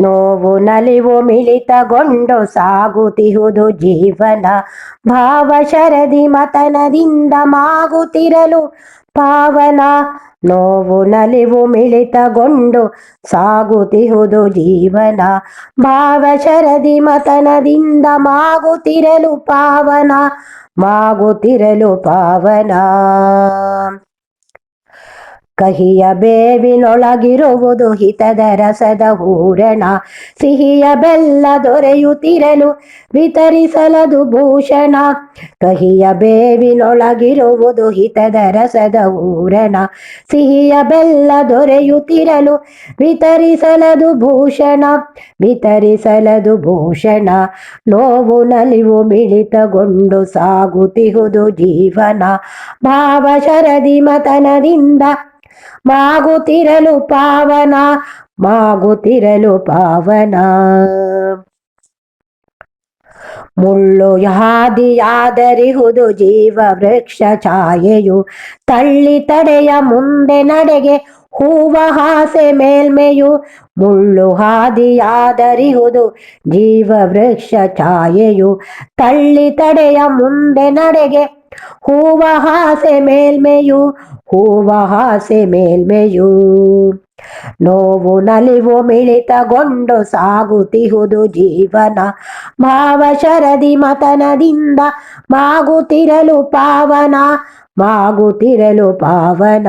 ನೋವು ನಲಿವು ಮಿಳಿತಗೊಂಡು ಸಾಗುತ್ತಿಹುದು ಜೀವನ. ಭಾವ ಶರದಿ ಮತನದಿಂದ ಮಾಗುತ್ತಿರಲು ಪಾವನ. ನೋವು ನಲಿವು ಮಿಳಿತಗೊಂಡು ಸಾಗುತ್ತಿಹುದು ಜೀವನ. ಭಾವ ಶರದಿ ಮತನದಿಂದ ಮಾಗುತ್ತಿರಲು ಪಾವನ. ಮಾಗುತ್ತಿರಲು ಪಾವನ. ಕಹಿಯ ಬೇವಿನೊಳಗಿರುವುದು ಹಿತದ ರಸದ ಹೂರಣ. ಸಿಹಿಯ ಬೆಲ್ಲ ದೊರೆಯುತ್ತಿರಲು ವಿತರಿಸಲದು ಭೂಷಣ. ಕಹಿಯ ಬೇವಿನೊಳಗಿರುವುದು ಹಿತದ ರಸದ ಹೂರಣ. ಸಿಹಿಯ ಬೆಲ್ಲ ದೊರೆಯುತ್ತಿರಲು ವಿತರಿಸಲದು ಭೂಷಣ. ವಿತರಿಸಲದು ಭೂಷಣ. ನೋವು ನಲಿವು ಮಿಳಿತಗೊಂಡು ಸಾಗುತ್ತಿಹುದು ಜೀವನ. ಭಾವ ಶರದಿ ಮತನದಿಂದ ಮಾಗುತ್ತಿರಲು ಪಾವನ ಮಾಗುತ್ತಿರಲು ಪಾವನ. ಮುಳ್ಳು ಹಾದಿಯಾದರಿಹುದು ಜೀವ ವೃಕ್ಷ ಛಾಯೆಯು, ತಳ್ಳಿ ತಡೆಯ ಮುಂದೆ ನಡೆಗೆ ಹೂವ ಹಾಸೆ ಮೇಲ್ಮೆಯು, ಮುಳ್ಳು ಹಾದಿಯಾದರಿಹುದು ಜೀವ ವೃಕ್ಷ ಛಾಯೆಯು, ತಳ್ಳಿ ತಡೆಯ ಮುಂದೆ ನಡೆಗೆ ಹೂವ ಹಾಸೆ ಮೇಲ್ಮೆಯು ಹೂವ ಹಾಸೆ ಮೇಲ್ಮೆಯು. ನೋವು ನಲಿವು ಮಿಳಿತಗೊಂಡು ಸಾಗುತ್ತಿಹುದು ಜೀವನ. ಮಾವ ಶರದಿ ಮತನದಿಂದ ಮಾಗುತ್ತಿರಲು ಪಾವನ ಮಾಗುತ್ತಿರಲು ಪಾವನ.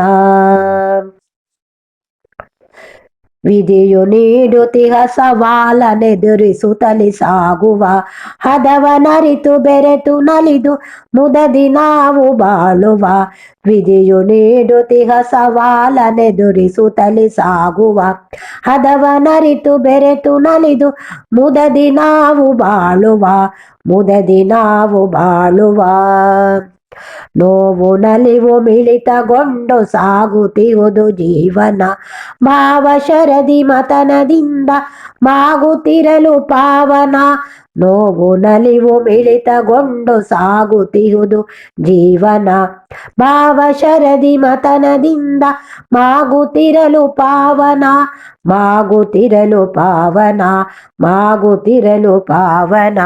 ವಿಧಿಯು ನೀಡುತ್ತಿಹ ಸವಾಲನೆದುರಿಸುತ್ತಲಿ ಸಾಗುವ ಹದವನರಿತು ಬೆರೆತು ನಲಿದು ಮುದದಿ ನಾವು ಬಾಳುವ. ವಿಧಿಯು ನೀಡುತ್ತಿಹ ಸವಾಲನೆದುರಿಸುತ್ತಲಿ ಸಾಗುವ ಹದವನರಿತು ಬೆರೆತು ನಲಿದು ಮುದದಿ ನಾವು ಬಾಳುವ. ಮುದದಿ ನಾವು ಬಾಳುವ. ನೋವು ನಲಿವು ಮಿಳಿತಗೊಂಡು ಸಾಗುತ್ತಿರುವುದು ಜೀವನ. ಭಾವ ಶರದಿ ಮತನದಿಂದ ಮಾಗುತ್ತಿರಲು ಪಾವನ. ನೋವು ನಲಿವು ಮಿಳಿತಗೊಂಡು ಸಾಗುತ್ತಿಹುದು ಜೀವನ. ಭಾವ ಶರದಿ ಮತನದಿಂದ ಮಾಗುತ್ತಿರಲು ಪಾವನ. ಮಾಗುತ್ತಿರಲು ಪಾವನ ಮಾಗುತ್ತಿರಲು ಪಾವನ.